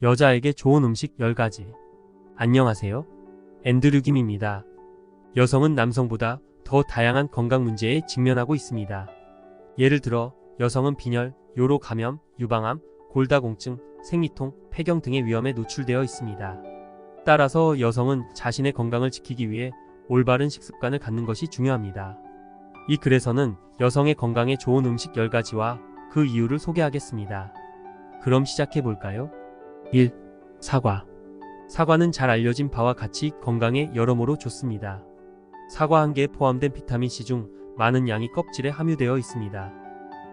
여자에게 좋은 음식 10가지. 안녕하세요. 앤드류 김입니다. 여성은 남성보다 더 다양한 건강 문제에 직면하고 있습니다. 예를 들어 여성은 빈혈, 요로 감염, 유방암, 골다공증, 생리통, 폐경 등의 위험에 노출되어 있습니다. 따라서 여성은 자신의 건강을 지키기 위해 올바른 식습관을 갖는 것이 중요합니다. 이 글에서는 여성의 건강에 좋은 음식 10가지와 그 이유를 소개하겠습니다. 그럼 시작해 볼까요? 1. 사과. 사과는 잘 알려진 바와 같이 건강에 여러모로 좋습니다. 사과 한 개에 포함된 비타민C 중 많은 양이 껍질에 함유되어 있습니다.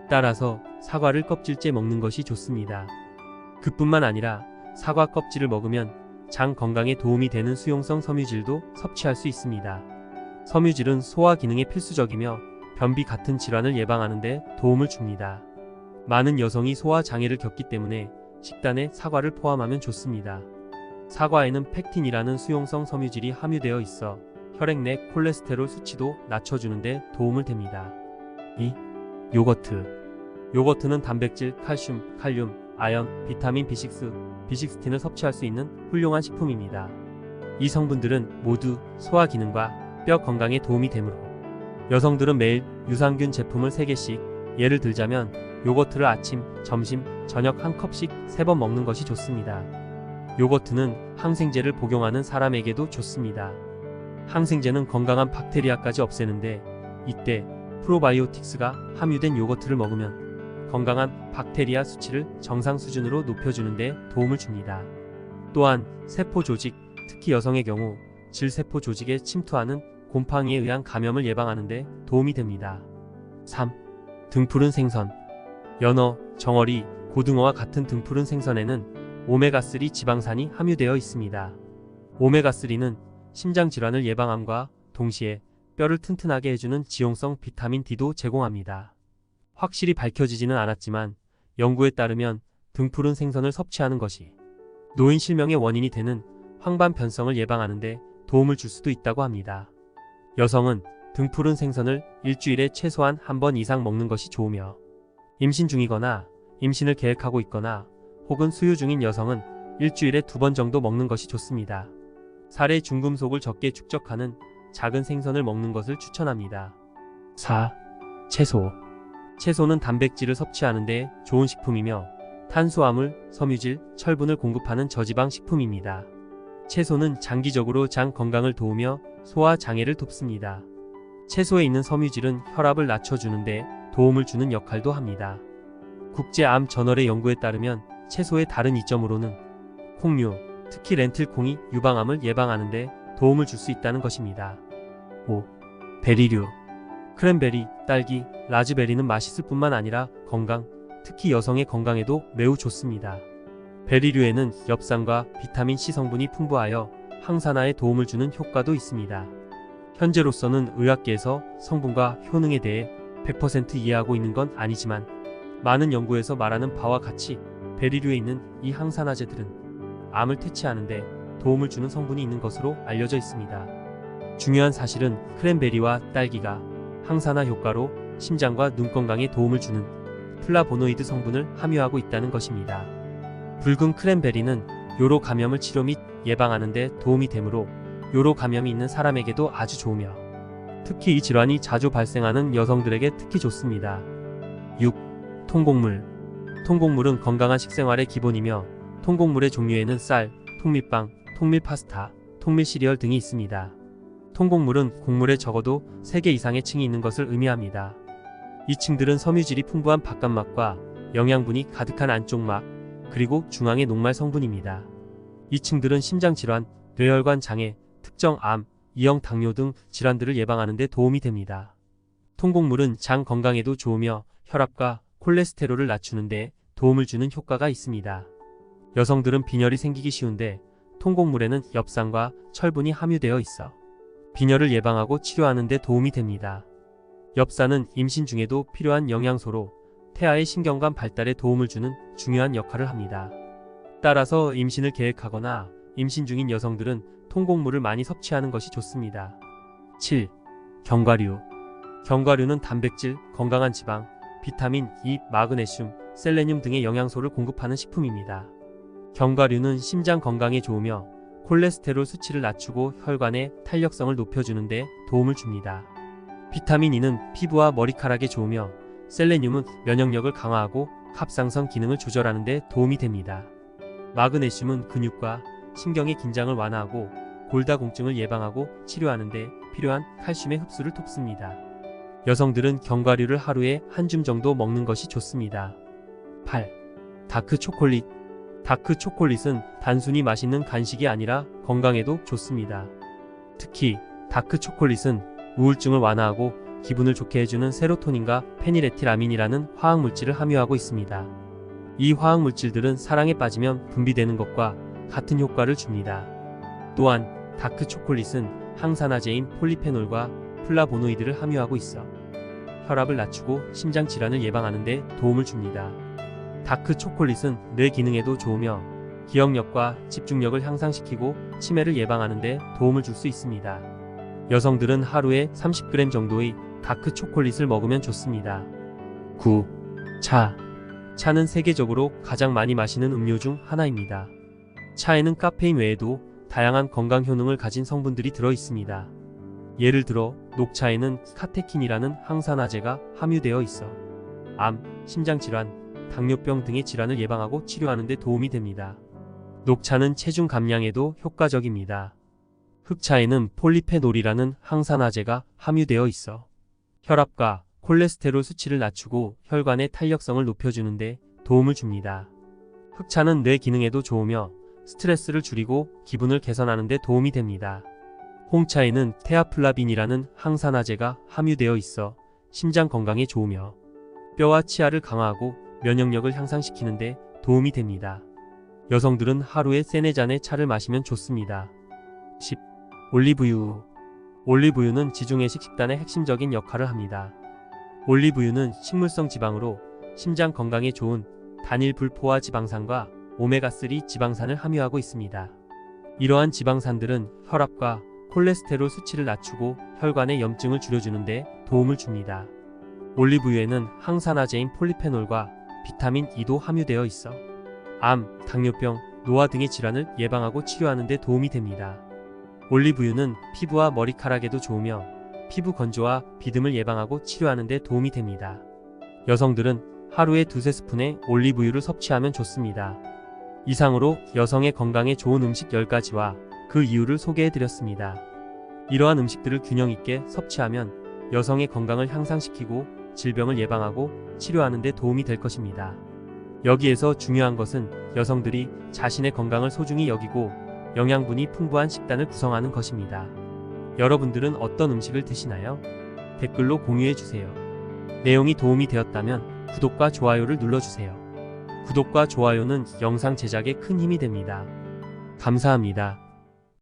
따라서 사과를 껍질째 먹는 것이 좋습니다. 그뿐만 아니라 사과 껍질을 먹으면 장 건강에 도움이 되는 수용성 섬유질도 섭취할 수 있습니다. 섬유질은 소화 기능에 필수적이며 변비 같은 질환을 예방하는 데 도움을 줍니다. 많은 여성이 소화 장애를 겪기 때문에 식단에 사과를 포함하면 좋습니다. 사과에는 팩틴이라는 수용성 섬유질이 함유되어 있어 혈액 내 콜레스테롤 수치도 낮춰주는데 도움을 됩니다. 2. 요거트. 요거트는 단백질, 칼슘, 칼륨, 아연, 비타민 B6, B16을 섭취할 수 있는 훌륭한 식품입니다. 이 성분들은 모두 소화 기능과 뼈 건강에 도움이 되므로 여성들은 매일 유산균 제품을 3개씩 예를 들자면 요거트를 아침, 점심, 저녁 한 컵씩 3번 먹는 것이 좋습니다. 요거트는 항생제를 복용하는 사람에게도 좋습니다. 항생제는 건강한 박테리아까지 없애는데 이때 프로바이오틱스가 함유된 요거트를 먹으면 건강한 박테리아 수치를 정상 수준으로 높여주는데 도움을 줍니다. 또한 세포 조직, 특히 여성의 경우 질세포 조직에 침투하는 곰팡이에 의한 감염을 예방하는데 도움이 됩니다. 3. 등푸른 생선. 연어, 정어리, 고등어와 같은 등푸른 생선에는 오메가3 지방산이 함유되어 있습니다. 오메가3는 심장 질환을 예방함과 동시에 뼈를 튼튼하게 해주는 지용성 비타민 D도 제공합니다. 확실히 밝혀지지는 않았지만 연구에 따르면 등푸른 생선을 섭취하는 것이 노인 실명의 원인이 되는 황반 변성을 예방하는데 도움을 줄 수도 있다고 합니다. 여성은 등푸른 생선을 일주일에 최소한 한 번 이상 먹는 것이 좋으며 임신 중이거나 임신을 계획하고 있거나 혹은 수유 중인 여성은 일주일에 두 번 정도 먹는 것이 좋습니다. 살의 중금속을 적게 축적하는 작은 생선을 먹는 것을 추천합니다. 4. 채소. 채소는 단백질을 섭취하는 데 좋은 식품이며 탄수화물, 섬유질, 철분을 공급하는 저지방 식품입니다. 채소는 장기적으로 장 건강을 도우며 소화 장애를 돕습니다. 채소에 있는 섬유질은 혈압을 낮춰주는데 도움을 주는 역할도 합니다. 국제암 저널의 연구에 따르면 채소의 다른 이점으로는 콩류, 특히 렌틸콩이 유방암을 예방하는 데 도움을 줄 수 있다는 것입니다. 5. 베리류. 크랜베리, 딸기, 라즈베리는 맛있을 뿐만 아니라 건강, 특히 여성의 건강에도 매우 좋습니다. 베리류에는 엽산과 비타민 C 성분이 풍부하여 항산화에 도움을 주는 효과도 있습니다. 현재로서는 의학계에서 성분과 효능에 대해 100% 이해하고 있는 건 아니지만 많은 연구에서 말하는 바와 같이 베리류에 있는 이 항산화제들은 암을 퇴치하는데 도움을 주는 성분이 있는 것으로 알려져 있습니다. 중요한 사실은 크랜베리와 딸기가 항산화 효과로 심장과 눈 건강에 도움을 주는 플라보노이드 성분을 함유하고 있다는 것입니다. 붉은 크랜베리는 요로 감염을 치료 및 예방하는 데 도움이 되므로 요로 감염이 있는 사람에게도 아주 좋으며 특히 이 질환이 자주 발생하는 여성들에게 특히 좋습니다. 6. 통곡물 통곡물은 건강한 식생활의 기본이며 통곡물의 종류에는 쌀, 통밀빵, 통밀 파스타, 통밀 시리얼 등이 있습니다. 통곡물은 곡물에 적어도 3개 이상의 층이 있는 것을 의미합니다. 이 층들은 섬유질이 풍부한 바깥막과 영양분이 가득한 안쪽막, 그리고 중앙의 녹말 성분입니다. 이 층들은 심장질환, 뇌혈관 장애, 특정 암, 이형 당뇨 등 질환들을 예방하는 데 도움이 됩니다. 통곡물은 장 건강에도 좋으며 혈압과 콜레스테롤을 낮추는데 도움을 주는 효과가 있습니다. 여성들은 빈혈이 생기기 쉬운데 통곡물에는 엽산과 철분이 함유되어 있어 빈혈을 예방하고 치료하는 데 도움이 됩니다. 엽산은 임신 중에도 필요한 영양소로 태아의 신경관 발달에 도움을 주는 중요한 역할을 합니다. 따라서 임신을 계획하거나 임신 중인 여성들은 통곡물을 많이 섭취하는 것이 좋습니다. 7. 견과류. 견과류는 단백질, 건강한 지방, 비타민 E, 마그네슘, 셀레늄 등의 영양소를 공급하는 식품입니다. 견과류는 심장 건강에 좋으며 콜레스테롤 수치를 낮추고 혈관의 탄력성을 높여주는데 도움을 줍니다. 비타민 E는 피부와 머리카락에 좋으며 셀레늄은 면역력을 강화하고 갑상선 기능을 조절하는 데 도움이 됩니다. 마그네슘은 근육과 신경의 긴장을 완화하고 골다공증을 예방하고 치료하는 데 필요한 칼슘의 흡수를 돕습니다. 여성들은 견과류를 하루에 한 줌 정도 먹는 것이 좋습니다. 8. 다크 초콜릿 다크 초콜릿은 단순히 맛있는 간식이 아니라 건강에도 좋습니다. 특히 다크 초콜릿은 우울증을 완화하고 기분을 좋게 해주는 세로토닌과 페니레틸아민이라는 화학 물질을 함유하고 있습니다. 이 화학 물질들은 사랑에 빠지면 분비되는 것과 같은 효과를 줍니다. 또한 다크 초콜릿은 항산화제인 폴리페놀과 플라보노이드를 함유하고 있어 혈압을 낮추고 심장 질환을 예방하는 데 도움을 줍니다. 다크 초콜릿은 뇌 기능에도 좋으며 기억력과 집중력을 향상시키고 치매를 예방하는 데 도움을 줄 수 있습니다. 여성들은 하루에 30g 정도의 다크 초콜릿을 먹으면 좋습니다. 9. 차. 차는 세계적으로 가장 많이 마시는 음료 중 하나입니다. 차에는 카페인 외에도 다양한 건강 효능을 가진 성분들이 들어 있습니다. 예를 들어 녹차에는 카테킨이라는 항산화제가 함유되어 있어 암, 심장질환, 당뇨병 등의 질환을 예방하고 치료하는 데 도움이 됩니다. 녹차는 체중 감량에도 효과적입니다. 흑차에는 폴리페놀이라는 항산화제가 함유되어 있어 혈압과 콜레스테롤 수치를 낮추고 혈관의 탄력성을 높여주는데 도움을 줍니다. 흑차는 뇌 기능에도 좋으며 스트레스를 줄이고 기분을 개선하는 데 도움이 됩니다. 홍차에는 테아플라빈이라는 항산화제가 함유되어 있어 심장 건강에 좋으며 뼈와 치아를 강화하고 면역력을 향상시키는 데 도움이 됩니다. 여성들은 하루에 세네 잔의 차를 마시면 좋습니다. 10. 올리브유 올리브유는 지중해식 식단의 핵심적인 역할을 합니다. 올리브유는 식물성 지방으로 심장 건강에 좋은 단일 불포화 지방산과 오메가3 지방산을 함유하고 있습니다. 이러한 지방산들은 혈압과 콜레스테롤 수치를 낮추고 혈관의 염증을 줄여주는데 도움을 줍니다. 올리브유에는 항산화제인 폴리페놀과 비타민 E도 함유되어 있어 암, 당뇨병, 노화 등의 질환을 예방하고 치료하는 데 도움이 됩니다. 올리브유는 피부와 머리카락에도 좋으며 피부 건조와 비듬을 예방하고 치료하는 데 도움이 됩니다. 여성들은 하루에 두세 스푼의 올리브유를 섭취하면 좋습니다. 이상으로 여성의 건강에 좋은 음식 10가지와 그 이유를 소개해 드렸습니다. 이러한 음식들을 균형 있게 섭취하면 여성의 건강을 향상시키고 질병을 예방하고 치료하는 데 도움이 될 것입니다. 여기에서 중요한 것은 여성들이 자신의 건강을 소중히 여기고 영양분이 풍부한 식단을 구성하는 것입니다. 여러분들은 어떤 음식을 드시나요? 댓글로 공유해 주세요. 내용이 도움이 되었다면 구독과 좋아요를 눌러주세요. 구독과 좋아요는 영상 제작에 큰 힘이 됩니다. 감사합니다.